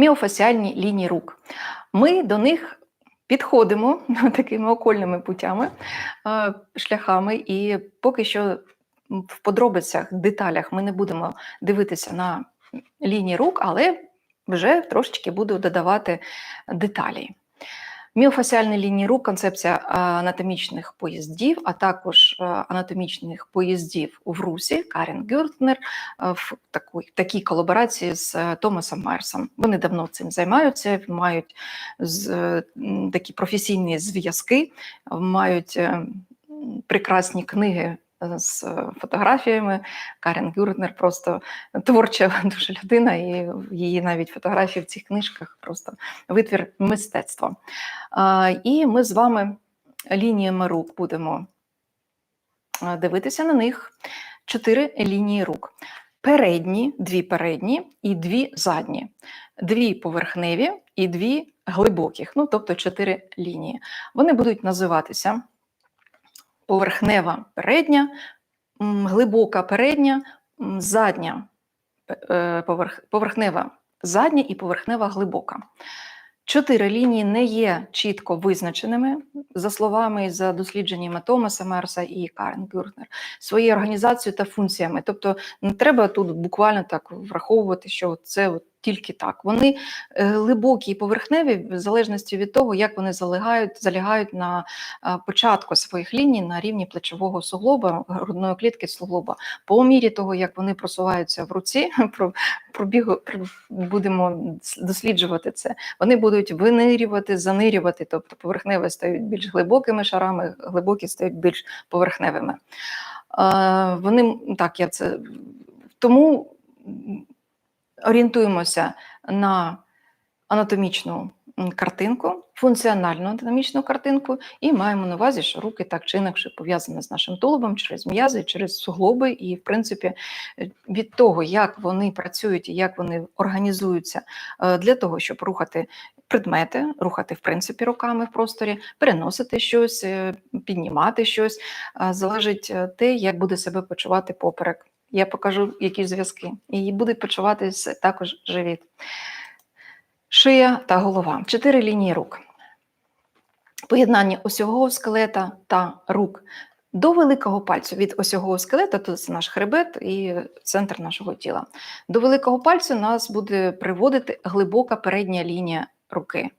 Міофасіальні лінії рук. Ми до них підходимо такими окольними путями, е, шляхами, і поки що в подробицях, деталях ми не будемо дивитися на лінії рук, але вже трошечки буду додавати деталі. Міофасіальні лінії рук концепція анатомічних поїздів, а також анатомічних поїздів у Врусі Карен Гюртнер в такій, такій колаборації з Томасом Майерсом. Вони давно цим займаються, мають з, такі професійні зв'язки, мають е, прекрасні книги з фотографіями. Карен Гюртнер просто творча дуже людина, і її навіть фотографії в цих книжках просто витвір мистецтва. І ми з вами лініями рук будемо дивитися на них. Чотири лінії рук. Передні, дві передні і дві задні, дві поверхневі і дві глибоких, ну тобто чотири лінії. Вони будуть називатися поверхнева передня, глибока передня, задня е, поверх, поверхнева задня і поверхнева глибока. Чотири лінії не є чітко визначеними за словами і за дослідженнями Томаса Мерса і Карен Гюртнер своєю організацією та функціями. Тобто не треба тут буквально так враховувати, що це от тільки так. Вони е, глибокі і поверхневі, в залежності від того, як вони залегають, залягають на е, початку своїх ліній на рівні плечового суглоба, грудної клітки суглоба. По мірі того, як вони просуваються в руці, про пробігу про- будемо досліджувати це. Вони будуть винирювати, занирювати, тобто поверхневі стають більш глибокими шарами, глибокі стають більш поверхневими. Е, Вони так, я це тому орієнтуємося на анатомічну картинку, функціональну анатомічну картинку, і маємо на увазі, що руки так чи інакше пов'язані з нашим тулубом через м'язи, через суглоби, і, в принципі, е, від того, як вони працюють і як вони організуються е, для того, щоб рухати предмети, рухати в принципі руками в просторі, переносити щось, е, піднімати щось, залежить те, як буде себе почувати поперек. Я покажу які зв'язки, і буде почуватись також живіт. Шия та голова. Чотири лінії рук. Поєднання осьового скелета та рук до великого пальцю. Від осьового скелета, то це наш хребет і центр нашого тіла. До великого пальцю нас буде приводити глибока передня лінія руки.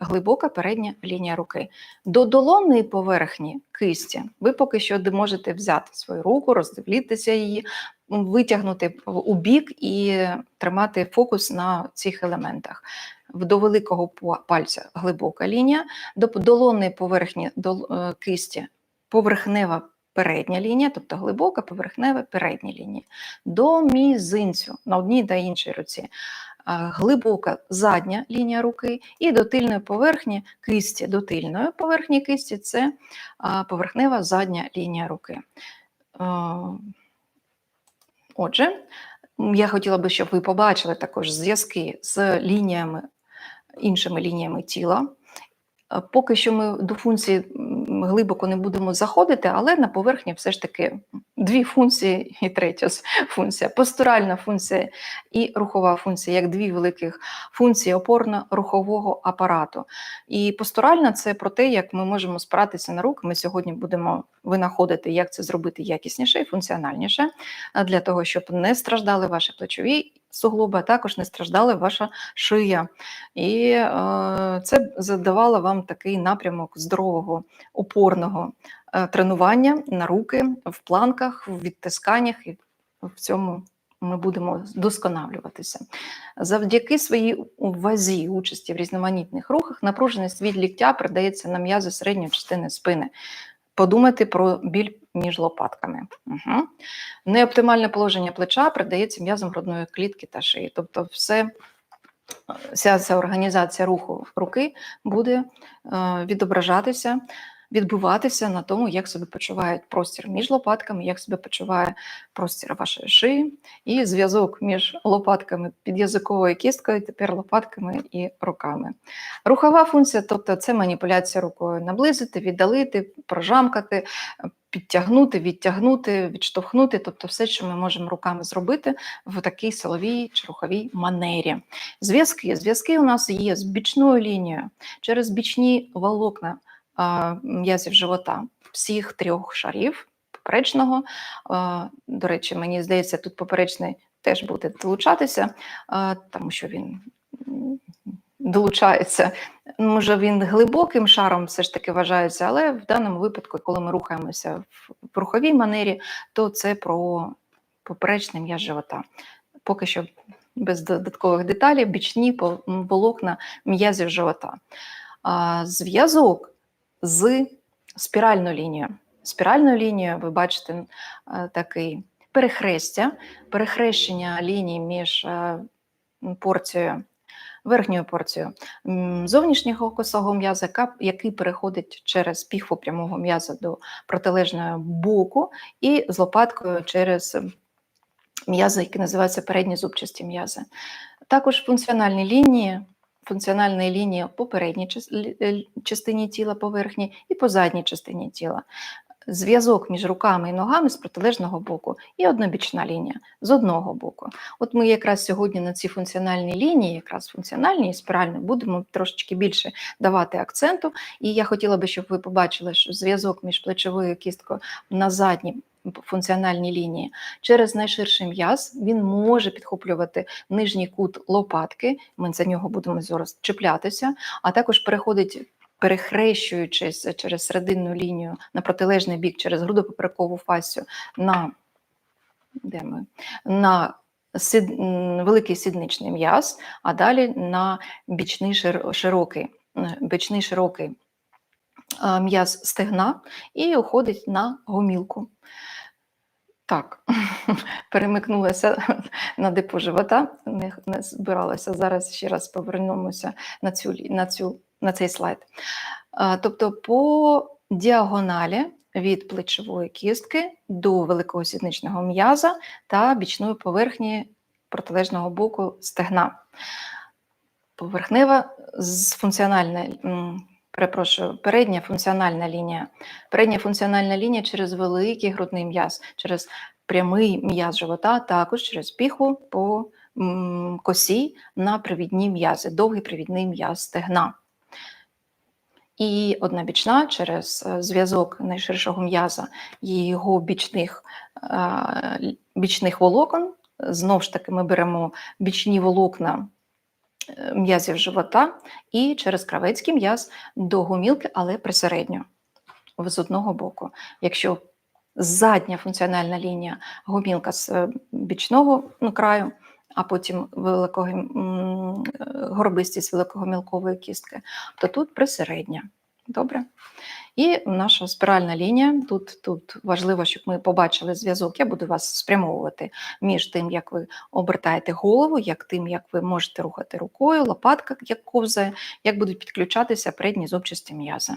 Глибока передня лінія руки. До долонної поверхні кисті ви поки що можете взяти свою руку, роздивлітися її, витягнути у бік і тримати фокус на цих елементах. До великого пальця глибока лінія, до долонної поверхні е, кисті поверхнева передня лінія, тобто глибока поверхнева передня лінія. До мізинцю на одній та іншій руці глибока задня лінія руки і до тильної поверхні кисті. До тильної поверхні кисті це поверхнева задня лінія руки. Е, Отже, я хотіла би, щоб ви побачили також зв'язки з лініями, іншими лініями тіла. Е, Поки що ми до функції глибоко не будемо заходити, але на поверхні все ж таки дві функції і третя функція. Постуральна функція і рухова функція, як дві великих функції опорно-рухового апарату. І постуральна це про те, як ми можемо спиратися на руки. Ми сьогодні будемо винаходити, як це зробити якісніше і функціональніше, для того, щоб не страждали ваші плечові суглоби, а також не страждала ваша шия. І е, це задавало вам такий напрямок здорового, опорного е, тренування на руки в планках, в відтисканнях, і в цьому ми будемо досконалюватися. Завдяки своїй вазі, участі в різноманітних рухах, напруженість від ліктя передається на м'язи середньої частини спини. Подумайте про біль між лопатками. Угу. Неоптимальне положення плеча передається м'язам грудної клітки та шиї. Тобто, все, вся ця організація руху руки буде е, відображатися відбуватися на тому, як себе почуває простір між лопатками, як себе почуває простір вашої шиї, і зв'язок між лопатками під'язиковою кісткою, тепер лопатками і руками. Рухова функція, тобто це маніпуляція рукою, наблизити, віддалити, прожамкати, підтягнути, відтягнути, відштовхнути, тобто все, що ми можемо руками зробити в такій силовій чи руховій манері. Зв'язки. Зв'язки у нас є з бічною лінією через бічні волокна м'язів живота всіх трьох шарів поперечного. До речі, мені здається, тут поперечний теж буде долучатися, тому що він долучається. Може, він глибоким шаром все ж таки вважається, але в даному випадку, коли ми рухаємося в руховій манері, то це про поперечний м'яз живота. Поки що без додаткових деталей, бічні волокна м'язів живота. Зв'язок з спіральною лінією. Спіральною лінією ви бачите е, такий перехрестя, перехрещення ліній між е, порцією, верхньою порцією зовнішнього косого м'яза, який переходить через піхву прямого м'яза до протилежного боку, і з лопаткою через м'язи, які називаються передні зубчасті м'язи. Також функціональні лінії, функціональні лінії по передній е, частині тіла, поверхні і по задній частині тіла. Зв'язок між руками і ногами з протилежного боку і однобічна лінія з одного боку. От ми якраз сьогодні на ці функціональні лінії, якраз функціональні і спіральні, будемо трошечки більше давати акценту. І я хотіла би, щоб ви побачили, що зв'язок між плечовою кісткою на задній функціональній лінії через найширший м'яз він може підхоплювати нижній кут лопатки. Ми за нього будемо зараз чіплятися, а також переходить. Перехрещуючись через серединну лінію на протилежний бік через грудопоперекову фасію на, де ми? на сид, м, великий сідничний м'яз, а далі на бічний шир- широкий, бічний широкий м'яз стегна і уходить на гомілку. Так, перемикнулася на депо живота, не, не збиралася. Зараз ще раз повернемося на, цю, на, цю, на цей слайд. Тобто по діагоналі від плечової кістки до великого сідничного м'яза та бічної поверхні протилежного боку стегна. Поверхнева функціональна, перепрошую, передня функціональна лінія. Передня функціональна лінія через великий грудний м'яз, через прямий м'яз живота, також через піхву по косі на привідні м'язи, довгий привідний м'яз стегна. І однобічна через е, зв'язок найширшого м'яза і його бічних, е, бічних волокон. Знову ж таки, ми беремо бічні волокна е, м'язів живота і через кравецький м'яз до гомілки, але присередньо з одного боку. Якщо задня функціональна лінія гомілка з бічного ну, краю, а потім великого м, е, горобистість великогомілкової кістки, то тут присередня. Добре? І наша спіральна лінія. Тут, тут важливо, щоб ми побачили зв'язок. Я буду вас спрямовувати між тим, як ви обертаєте голову, як тим, як ви можете рухати рукою, лопатка як ковзає, як будуть підключатися передні зубчасті м'язи.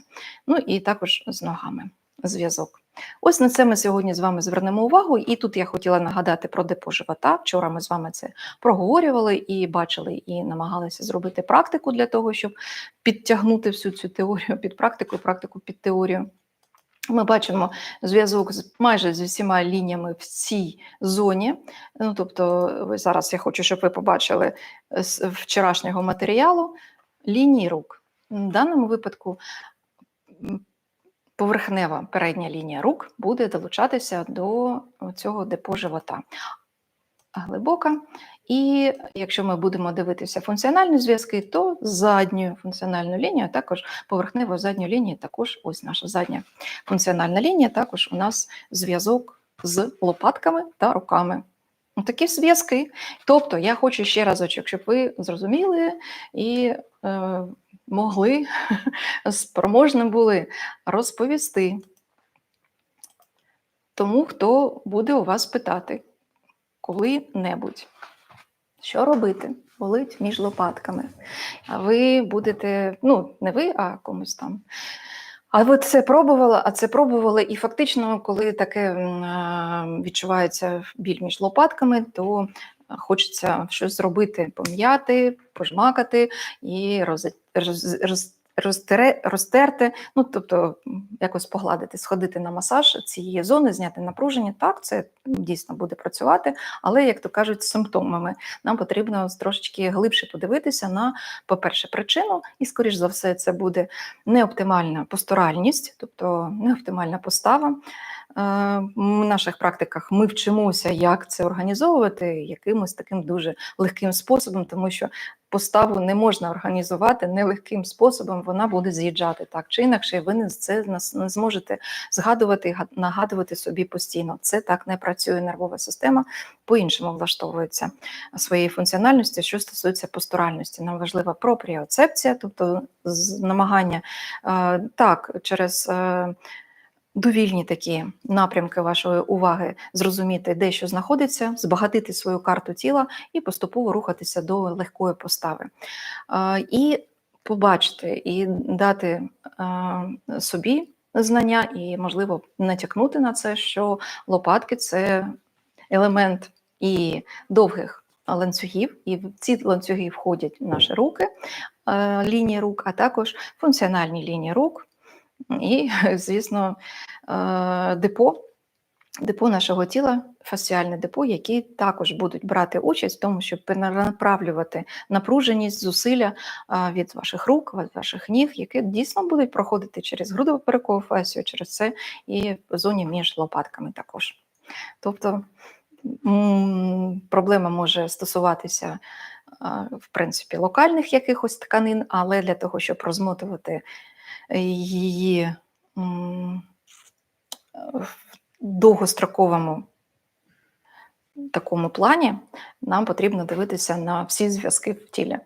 Ну і також з ногами зв'язок. Ось на це ми сьогодні з вами звернемо увагу. І тут я хотіла нагадати про депо живота. Вчора ми з вами це проговорювали і бачили, і намагалися зробити практику для того, щоб підтягнути всю цю теорію під практику, практику під теорію. Ми бачимо зв'язок з майже з усіма лініями в цій зоні. Ну, тобто, зараз я хочу, щоб ви побачили з вчорашнього матеріалу лінії рук. В даному випадку поверхнева передня лінія рук буде долучатися до цього депо живота. Глибока. І якщо ми будемо дивитися функціональні зв'язки, то задньою функціональною лінією, також поверхневою задньою лінією, також ось наша задня функціональна лінія, також у нас зв'язок з лопатками та руками. Такі зв'язки. Тобто, я хочу ще разочок, щоб ви зрозуміли і е, могли спроможні були розповісти тому, хто буде у вас питати коли-небудь. Що робити? Болить між лопатками. А ви будете, ну, не ви, а комусь там А ви це пробували, а це пробували, і фактично, коли таке відчувається біль між лопатками, то хочеться щось зробити, пом'яти, пожмакати і роз, роз, роз, розтере, розтерти, ну тобто якось погладити, сходити на масаж цієї зони, зняти напруження. Так, це дійсно буде працювати, але як то кажуть, симптомами нам потрібно трошечки глибше подивитися на, по-перше, причину, і скоріш за все, це буде неоптимальна постуральність, тобто неоптимальна постава. Е, В наших практиках ми вчимося, як це організовувати якимось таким дуже легким способом, тому що поставу не можна організувати нелегким способом, вона буде з'їжджати так чи інакше, і ви не це не зможете згадувати і нагадувати собі постійно. Це так не працює нервова система, по-іншому влаштовується своєї функціональності, що стосується постуральності. Нам важлива пропріоцепція, тобто намагання е, так через. Довільні такі напрямки вашої уваги зрозуміти, де що знаходиться, збагатити свою карту тіла і поступово рухатися до легкої постави. І побачити, і дати собі знання, і, можливо, натякнути на це, що лопатки це елемент і довгих ланцюгів, і в ці ланцюги входять наші руки, лінії рук, а також функціональні лінії рук, і, звісно, е, депо, депо нашого тіла, фасціальне депо, які також будуть брати участь в тому, щоб перенаправлювати напруженість, зусилля від ваших рук, від ваших ніг, які дійсно будуть проходити через грудово-перекову фасію, через це і в зоні між лопатками також. Тобто проблема може стосуватися в принципі локальних якихось тканин, але для того, щоб розмотувати її в довгостроковому такому плані, нам потрібно дивитися на всі зв'язки в тілі.